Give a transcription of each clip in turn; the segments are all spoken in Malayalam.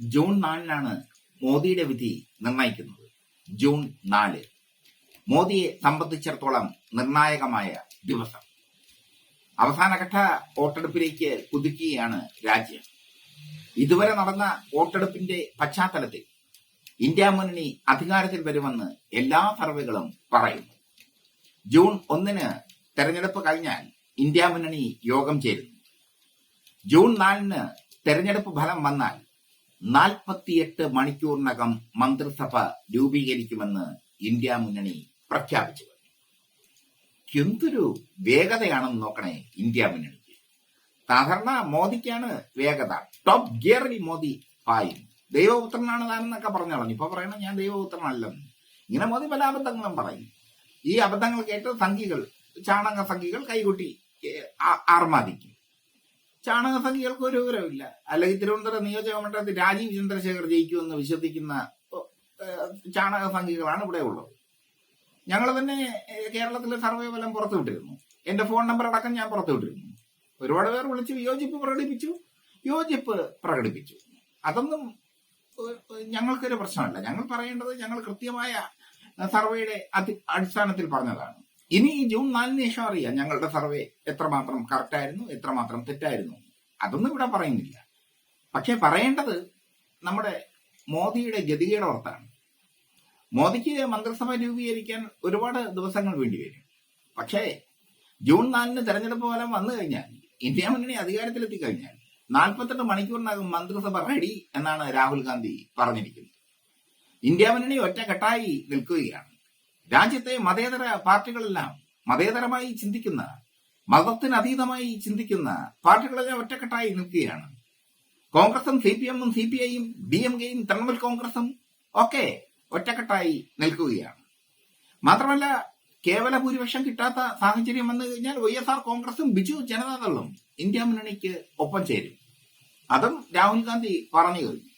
ജൂൺ നാലിനാണ് മോദിയുടെ വിധി നിർണയിക്കുന്നത് ജൂൺ നാല്. മോദിയെ സംബന്ധിച്ചിടത്തോളം നിർണായകമായ ദിവസം. അവസാനഘട്ട വോട്ടെടുപ്പിലേക്ക് കുതിക്കുകയാണ് രാജ്യം. ഇതുവരെ നടന്ന വോട്ടെടുപ്പിന്റെ പശ്ചാത്തലത്തിൽ ഇന്ത്യ മുന്നണി അധികാരത്തിൽ വരുമെന്ന് എല്ലാ സർവേകളും പറയുന്നു. ജൂൺ ഒന്നിന് തെരഞ്ഞെടുപ്പ് കഴിഞ്ഞാൽ ഇന്ത്യ മുന്നണി യോഗം ചേരുന്നു. ജൂൺ നാലിന് തെരഞ്ഞെടുപ്പ് ഫലം വന്നാൽ നാൽപ്പത്തിയെട്ട് മണിക്കൂറിനകം മന്ത്രിസഭ രൂപീകരിക്കുമെന്ന് ഇന്ത്യ മുന്നണി പ്രഖ്യാപിച്ചു. എന്തൊരു വേഗതയാണെന്ന് നോക്കണേ ഇന്ത്യ മുന്നണിക്ക്. സാധാരണ മോദിക്കാണ് വേഗത. ടോപ്പ് ഗിയറിൽ മോദി പായും. ദൈവപുത്രനാണ് താനെന്നൊക്കെ പറഞ്ഞു കളഞ്ഞു ഇപ്പൊ പറയണം ഞാൻ ദൈവപുത്രനല്ലെന്ന് ഇങ്ങനെ മോദി പല അബദ്ധങ്ങളും പറയും. ഈ അബദ്ധങ്ങൾ കേട്ട് സംഘികൾ ചാണക സംഘികൾ കൈകൂട്ടി ആർമാദിക്കും. ചാണക സംഘികൾക്ക് ഒരു വിവരമില്ല അല്ലെങ്കിൽ തിരുവനന്തപുരം നിയോജക മണ്ഡലത്തിൽ രാജീവ് ചന്ദ്രശേഖർ ജയിക്കുമെന്ന് വിശ്വസിക്കുന്ന ഏഹ്, ചാണക സംഘികളാണ് ഇവിടെ ഉള്ളത്. ഞങ്ങൾ തന്നെ കേരളത്തിലെ സർവേ ഫലം പുറത്തുവിട്ടിരുന്നു. എന്റെ ഫോൺ നമ്പർ അടക്കം ഞാൻ പുറത്തുവിട്ടിരുന്നു. ഒരുപാട് പേർ വിളിച്ച് യോജിപ്പ് പ്രകടിപ്പിച്ചു. യോജിപ്പ് പ്രകടിപ്പിച്ചു. അതൊന്നും ഞങ്ങൾക്കൊരു പ്രശ്നമല്ല. ഞങ്ങൾ പറയേണ്ടത് ഞങ്ങൾ കൃത്യമായ സർവേയുടെ അടിസ്ഥാനത്തിൽ പറഞ്ഞതാണ്. ഇനി ഈ ജൂൺ നാലിന് ശേഷം അറിയാം ഞങ്ങളുടെ സർവേ എത്രമാത്രം കറക്റ്റായിരുന്നു എത്രമാത്രം തെറ്റായിരുന്നു. അതൊന്നും ഇവിടെ പറയുന്നില്ല. പക്ഷെ പറയേണ്ടത് നമ്മുടെ മോദിയുടെ ഗതികയുടെ ഓർത്താണ്. മോദിക്ക് മന്ത്രിസഭ രൂപീകരിക്കാൻ ഒരുപാട് ദിവസങ്ങൾ വേണ്ടി വരും. പക്ഷേ ജൂൺ നാലിന് തെരഞ്ഞെടുപ്പ് ഫലം വന്നു കഴിഞ്ഞാൽ ഇന്ത്യ മുന്നണി അധികാരത്തിലെത്തി കഴിഞ്ഞാൽ നാൽപ്പത്തെട്ട് മണിക്കൂറിനകം മന്ത്രിസഭ റെഡി എന്നാണ് രാഹുൽ ഗാന്ധി പറഞ്ഞിരിക്കുന്നത്. ഇന്ത്യ മുന്നണി ഒറ്റക്കെട്ടായി നിൽക്കുകയാണ്. രാജ്യത്തെ മതേതര പാർട്ടികളെല്ലാം മതേതരമായി ചിന്തിക്കുന്ന മതത്തിന് അതീതമായി ചിന്തിക്കുന്ന പാർട്ടികളെല്ലാം ഒറ്റക്കെട്ടായി നിൽക്കുകയാണ്. കോൺഗ്രസും സി പി എമ്മും സി പി ഐയും ഡി എം കെയും തൃണമൂൽ കോൺഗ്രസും ഒക്കെ ഒറ്റക്കെട്ടായി നിൽക്കുകയാണ്. മാത്രമല്ല കേവല ഭൂരിപക്ഷം കിട്ടാത്ത സാഹചര്യം വന്നു കഴിഞ്ഞാൽ വൈ എസ് ആർ കോൺഗ്രസും ബിജു ജനതാദളും ഇന്ത്യ മുന്നണിക്ക് ഒപ്പം ചേരും. അതും രാഹുൽ ഗാന്ധി പറഞ്ഞു കഴിഞ്ഞു.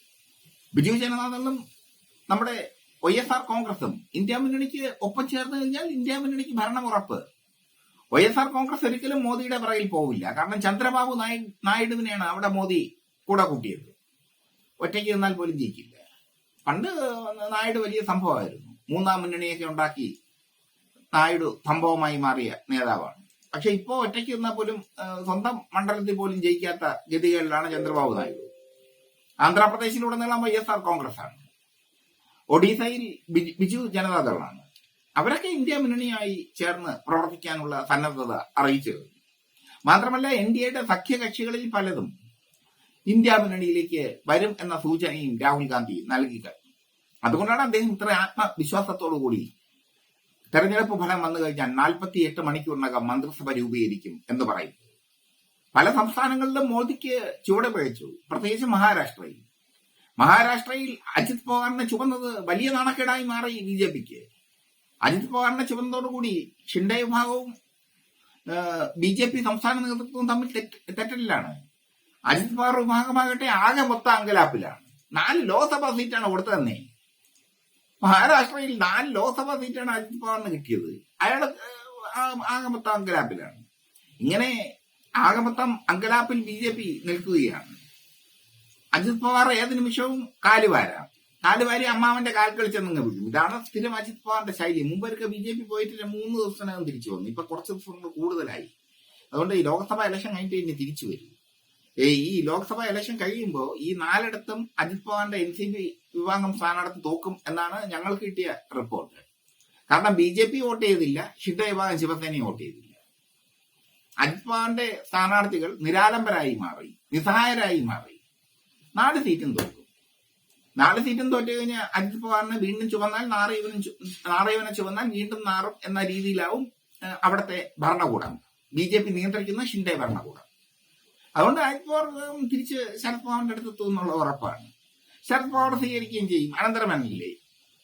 ബിജു ജനതാദളും നമ്മുടെ വൈ എസ് ആർ കോൺഗ്രസും ഇന്ത്യ മുന്നണിക്ക് ഒപ്പം ചേർന്ന് കഴിഞ്ഞാൽ ഇന്ത്യ മുന്നണിക്ക് ഭരണം ഉറപ്പ്. വൈ എസ് ആർ കോൺഗ്രസ് ഒരിക്കലും മോദിയുടെ പിറകിൽ പോവില്ല. കാരണം ചന്ദ്രബാബു നായി നായിഡുവിനെയാണ് അവിടെ മോദി കൂടെ കൂട്ടിയത്. ഒറ്റയ്ക്ക് നിന്നാൽ പോലും ജയിക്കില്ല. പണ്ട് നായിഡു വലിയ സംഭവമായിരുന്നു. മൂന്നാം മുന്നണിയൊക്കെ ഉണ്ടാക്കി നായിഡു സംഭവമായി മാറിയ നേതാവാണ്. പക്ഷെ ഇപ്പോ ഒറ്റയ്ക്ക് നിന്നാൽ പോലും സ്വന്തം മണ്ഡലത്തിൽ പോലും ജയിക്കാത്ത ഗതികളിലാണ് ചന്ദ്രബാബു നായിഡു. ആന്ധ്രാപ്രദേശിലുടനീളം വൈ എസ് ആർ കോൺഗ്രസ് ആണ് ഒഡീസയിൽ ബിജു- ജനതാദളാണ്. അവരൊക്കെ ഇന്ത്യ മുന്നണിയായി ചേർന്ന് പ്രവർത്തിക്കാനുള്ള സന്നദ്ധത അറിയിച്ചു. മാത്രമല്ല എൻ ഡി എയുടെ സഖ്യകക്ഷികളിൽ പലതും ഇന്ത്യ മുന്നണിയിലേക്ക് വരും എന്ന സൂചനയും രാഹുൽ ഗാന്ധി നൽകി അതുകൊണ്ടാണ് അദ്ദേഹം ഇത്ര ആത്മവിശ്വാസത്തോടു കൂടി തെരഞ്ഞെടുപ്പ് ഫലം വന്നു കഴിഞ്ഞാൽ നാൽപ്പത്തി എട്ട് മണിക്കൂറിനകം മന്ത്രിസഭ രൂപീകരിക്കും എന്ന് പറയും. പല സംസ്ഥാനങ്ങളിലും മോദിക്ക് ചുവട് പിഴച്ചു. പ്രത്യേകിച്ച് മഹാരാഷ്ട്രയിൽ. മഹാരാഷ്ട്രയിൽ അജിത് പവാറിനെ ചുമന്നത് വലിയ നാണക്കേടായി മാറി ബി ജെ പിക്ക്. അജിത് പവാറിനെ ചുമന്നതോടുകൂടി ഷിൻഡെ വിഭാഗവും ബി ജെ പി സംസ്ഥാന നേതൃത്വവും തമ്മിൽ തെറ്റലിലാണ്. അജിത് പവാർ വിഭാഗമാകട്ടെ ആകെ മൊത്തം അങ്കലാപ്പിലാണ്. നാല് ലോക്സഭാ സീറ്റാണ് കൊടുത്തതെന്നേ മഹാരാഷ്ട്രയിൽ നാല് ലോക്സഭാ സീറ്റാണ് അജിത് പവാറിന് കിട്ടിയത്. അയാൾ മൊത്തം അങ്കലാപ്പിലാണ്. ഇങ്ങനെ ആകെ മൊത്തം അങ്കലാപ്പിൽ ബി ജെ പി നിൽക്കുകയാണ്. അജിത് പവാർ ഏത് നിമിഷവും കാലുവാരാം. കാലുവാരി അമ്മാവന്റെ കാൽ ചെന്നങ്ങ് വിളിക്കും ഇതാണ് സ്ഥിരം അജിത് പവാറിന്റെ ശൈലി. മുമ്പൊക്കെ ബി ജെ പി പോയിട്ട് മൂന്ന് ദിവസത്തിനകം തിരിച്ചു വന്നു. ഇപ്പൊ കുറച്ച് ദിവസങ്ങൾ കൂടുതലായി. അതുകൊണ്ട് ഈ ലോക്സഭാ ഇലക്ഷൻ കഴിഞ്ഞിട്ട് ഇനി തിരിച്ചു വരും. ഈ ലോക്സഭാ ഇലക്ഷൻ കഴിയുമ്പോൾ ഈ നാലിടത്തും അജിത് പവാറിന്റെ എൻ സി പി വിഭാഗം സ്ഥാനാർത്ഥി തോക്കും എന്നാണ് ഞങ്ങൾക്ക് കിട്ടിയ റിപ്പോർട്ട്. കാരണം ബി ജെ പി വോട്ട് ചെയ്തില്ല ഷിഡ വിഭാഗം ശിവസേനയും വോട്ട് ചെയ്തില്ല. അജിത് പവാറിന്റെ സ്ഥാനാർത്ഥികൾ നിരാലംബരായി മാറി നിസ്സഹായരായി മാറി. നാല് സീറ്റും തോൽക്കും. നാല് സീറ്റും തോറ്റു കഴിഞ്ഞാൽ അജിത് പവാറിന് വീണ്ടും ചുവന്നാൽ നാളെ ഇവനും നാളെ ഇവനെ ചുവന്നാൽ വീണ്ടും നാറും എന്ന രീതിയിലാവും അവിടുത്തെ ഭരണകൂടം. ബി ജെ പി നിയന്ത്രിക്കുന്ന ഷിൻഡെ ഭരണകൂടം. അതുകൊണ്ട് അജിത് പവാർ തിരിച്ച് ശരത് പവാറിന്റെ അടുത്ത് എത്തും എന്നുള്ള ഉറപ്പാണ്. ശരത് പവാർ സ്വീകരിക്കുകയും ചെയ്യും. അനന്തരമല്ലേ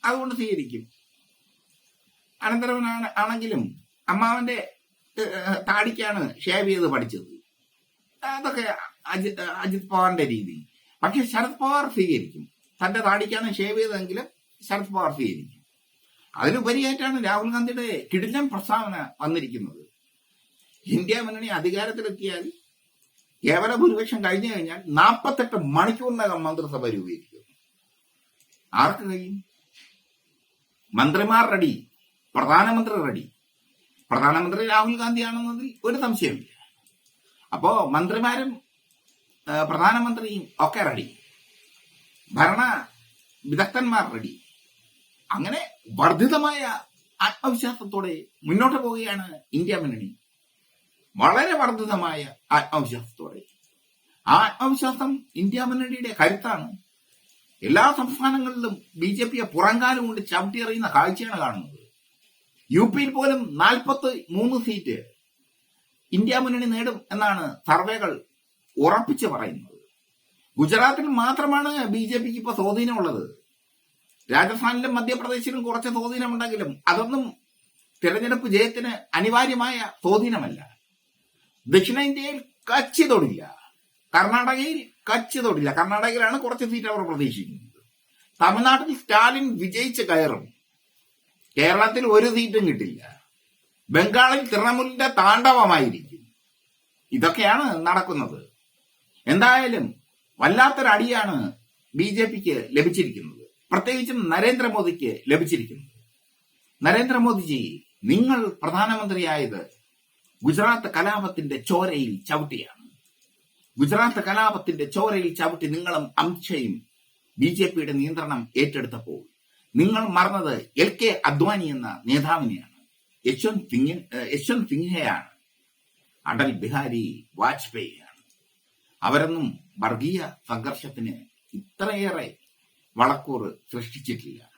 അതുകൊണ്ട് സ്വീകരിക്കും. അനന്തരവനാണ് ആണെങ്കിലും അമ്മാവന്റെ താടിക്കാണ് ഷേവ് ചെയ്ത് പഠിച്ചത്. അതൊക്കെ അജിത് അജിത് പവാറിന്റെ രീതി. പക്ഷെ ശരത് പവാർ സ്വീകരിക്കും. തന്റെ താടിക്കാണ് ഷേവ് ചെയ്തതെങ്കിൽ ശരത് പവാർ സ്വീകരിക്കും. അതിലുപരിയായിട്ടാണ് രാഹുൽ ഗാന്ധിയുടെ കിടിലൻ പ്രസ്താവന വന്നിരിക്കുന്നത്. ഇന്ത്യ മുന്നണി അധികാരത്തിലെത്തിയാൽ കേവല ഭൂരിപക്ഷം കഴിഞ്ഞു കഴിഞ്ഞാൽ നാൽപ്പത്തെട്ട് മണിക്കൂറിനകം മന്ത്രിസഭ രൂപീകരിക്കും. ആർക്ക് കഴിയും? മന്ത്രിമാർ റെഡി പ്രധാനമന്ത്രി റെഡി പ്രധാനമന്ത്രി രാഹുൽ ഗാന്ധിയാണെന്നതിൽ ഒരു സംശയമില്ല. അപ്പോ മന്ത്രിമാരും പ്രധാനമന്ത്രിയും ഒക്കെ റെഡി ഭരണ വിദഗ്ധന്മാർ റെഡി അങ്ങനെ വർദ്ധിതമായ ആത്മവിശ്വാസത്തോടെ മുന്നോട്ട് പോവുകയാണ് ഇന്ത്യ മുന്നണി. വളരെ വർദ്ധിതമായ ആത്മവിശ്വാസത്തോടെ. ആ ആത്മവിശ്വാസം ഇന്ത്യ മുന്നണിയുടെ കരുത്താണ്. എല്ലാ സംസ്ഥാനങ്ങളിലും ബി ജെ പിയെ പുറങ്കാലം കൊണ്ട് ചവിട്ടിയെറിയുന്ന കാഴ്ചയാണ് കാണുന്നത്. യു പിയിൽ പോലും നാൽപ്പത്തി മൂന്ന് സീറ്റ് ഇന്ത്യ മുന്നണി നേടും എന്നാണ് സർവേകൾ ഉറപ്പിച്ച് പറയുന്നത്. ഗുജറാത്തിൽ മാത്രമാണ് ബി ജെ പിക്ക് ഇപ്പൊ സ്വാധീനമുള്ളത്. രാജസ്ഥാനിലും മധ്യപ്രദേശിലും കുറച്ച് സ്വാധീനമുണ്ടെങ്കിലും അതൊന്നും തിരഞ്ഞെടുപ്പ് ജയത്തിന് അനിവാര്യമായ സ്വാധീനമല്ല. ദക്ഷിണേന്ത്യയിൽ കച്ചി തൊടില്ല കർണാടകയിൽ കച്ചി തൊടില്ല കർണാടകയിലാണ് കുറച്ച് സീറ്റ് അവർ പ്രതീക്ഷിക്കുന്നത്. തമിഴ്നാട്ടിൽ സ്റ്റാലിൻ വിജയിച്ച് കയറും. കേരളത്തിൽ ഒരു സീറ്റും കിട്ടില്ല. ബംഗാളിൽ തൃണമൂലിന്റെ താണ്ഡവമായിരിക്കും. ഇതൊക്കെയാണ് നടക്കുന്നത്. എന്തായാലും വല്ലാത്തൊരു അടിയാണ് ബി ജെ പിക്ക് ലഭിച്ചിരിക്കുന്നത്. പ്രത്യേകിച്ചും നരേന്ദ്രമോദിക്ക് ലഭിച്ചിരിക്കുന്നത്. നരേന്ദ്രമോദിജി നിങ്ങൾ പ്രധാനമന്ത്രിയായത് ഗുജറാത്ത് കലാപത്തിന്റെ ചോരയിൽ ചവിട്ടിയാണ്. ഗുജറാത്ത് കലാപത്തിന്റെ ചോരയിൽ ചവിട്ടി നിങ്ങളും അമിത്ഷയും ബി ജെ പിയുടെ നിയന്ത്രണം ഏറ്റെടുത്തപ്പോൾ നിങ്ങൾ മറന്നത് എൽ കെ അദ്വാനി എന്ന നേതാവിനെയാണ്. യശ്വന്ത് സിംഗ് യശ്വന്ത് സിൻഹയാണ് അടൽ ബിഹാരി വാജ്പേയിയാണ് അവരൊന്നും വർഗീയ സംഘർഷത്തിന് ഇത്രയേറെ വളക്കൂറ് സൃഷ്ടിച്ചിട്ടില്ല.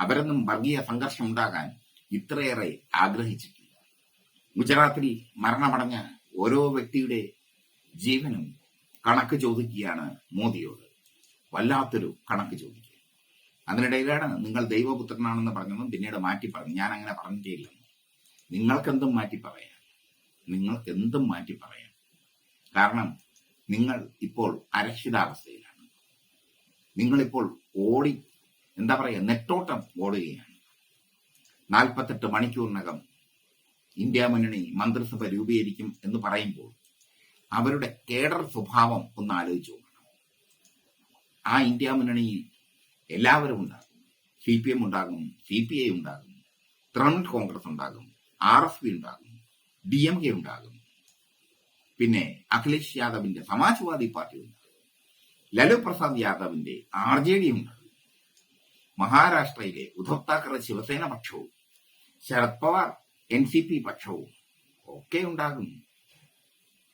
അവരൊന്നും വർഗീയ സംഘർഷം ഉണ്ടാകാൻ ഇത്രയേറെ ആഗ്രഹിച്ചിട്ടില്ല. ഗുജറാത്തിൽ മരണമടഞ്ഞ ഓരോ വ്യക്തിയുടെ ജീവനും കണക്ക് ചോദിക്കുകയാണ് മോദിയോട്. വല്ലാത്തൊരു കണക്ക് ചോദിക്കുക. അതിനിടയിലാണ് നിങ്ങൾ ദൈവപുത്രനാണെന്ന് പറഞ്ഞതും പിന്നീട് മാറ്റി പറഞ്ഞു ഞാൻ അങ്ങനെ പറഞ്ഞിട്ടില്ലെന്ന് നിങ്ങൾക്കെന്തും മാറ്റി പറയാം. നിങ്ങൾക്കെന്തും മാറ്റി പറയാം. കാരണം നിങ്ങൾ ഇപ്പോൾ അരക്ഷിതാവസ്ഥയിലാണ്. നിങ്ങളിപ്പോൾ ഓടി എന്താ പറയുക നെട്ടോട്ടം ഓടുകയാണ്. നാൽപ്പത്തെട്ട് മണിക്കൂറിനകം ഇന്ത്യ മുന്നണി മന്ത്രിസഭ രൂപീകരിക്കും എന്ന് പറയുമ്പോൾ അവരുടെ കേഡർ സ്വഭാവം ഒന്ന് ആലോചിച്ചു നോക്കണം. ആ ഇന്ത്യ മുന്നണിയിൽ എല്ലാവരും ഉണ്ടാകും. സി പി എം ഉണ്ടാകും സി പി ഐ ഉണ്ടാകും തൃണമൂൽ കോൺഗ്രസ് ഉണ്ടാകും ആർ എസ് പി ഉണ്ടാകും ഡി എം കെ ഉണ്ടാകും. പിന്നെ അഖിലേഷ് യാദവിന്റെ സമാജ്വാദി പാർട്ടി ഉണ്ടാകും. ലലു പ്രസാദ് യാദവിന്റെ ആർ ജെ ഡി ഉണ്ടാകും മഹാരാഷ്ട്രയിലെ Uddhav Thackeray Shiv Sena പക്ഷവും Sharad Pawar N C P പക്ഷവും ഒക്കെ ഉണ്ടാകും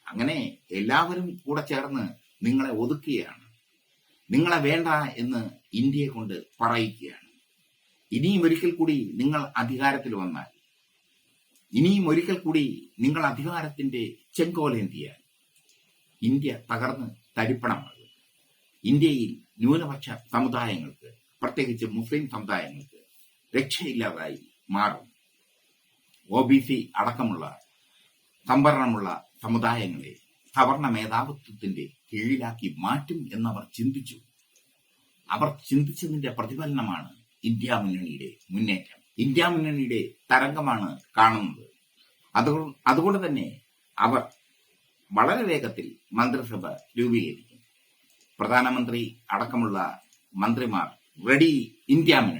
അങ്ങനെ എല്ലാവരും കൂടെ ചേർന്ന് നിങ്ങളെ ഒതുക്കുകയാണ്. നിങ്ങളെ വേണ്ട എന്ന് ഇന്ത്യയെ കൊണ്ട് പറയിക്കുകയാണ്. ഇനിയും ഒരിക്കൽ കൂടി നിങ്ങൾ അധികാരത്തിൽ വന്നാൽ ഇനിയും ഒരിക്കൽ കൂടി നിങ്ങൾ അധികാരത്തിന്റെ ചെങ്കോലേന്തിയാൽ ഇന്ത്യ തകർന്ന് തരിപ്പണമാകും ഇന്ത്യയിൽ ന്യൂനപക്ഷ സമുദായങ്ങൾക്ക് പ്രത്യേകിച്ച് മുസ്ലിം സമുദായങ്ങൾക്ക് രക്ഷയില്ലാതായി മാറും. ഒ ബി സി അടക്കമുള്ള സംവരണമുള്ള സമുദായങ്ങളെ സവർണ മേധാവിത്വത്തിന്റെ കീഴിലാക്കി മാറ്റും എന്നവർ ചിന്തിച്ചു. അവർ ചിന്തിച്ചതിന്റെ പ്രതിഫലനമാണ് ഇന്ത്യ മുന്നണിയുടെ മുന്നേറ്റം. ഇന്ത്യ മുന്നണിയുടെ തരംഗമാണ് കാണുന്നത്. അതുകൊ- അതുകൊണ്ട് തന്നെ അവർ വളരെ വേഗത്തിൽ മന്ത്രിസഭ രൂപീകരിക്കും. പ്രധാനമന്ത്രി അടക്കമുള്ള മന്ത്രിമാർ റെഡി ഇന്ത്യ മുന്നണി.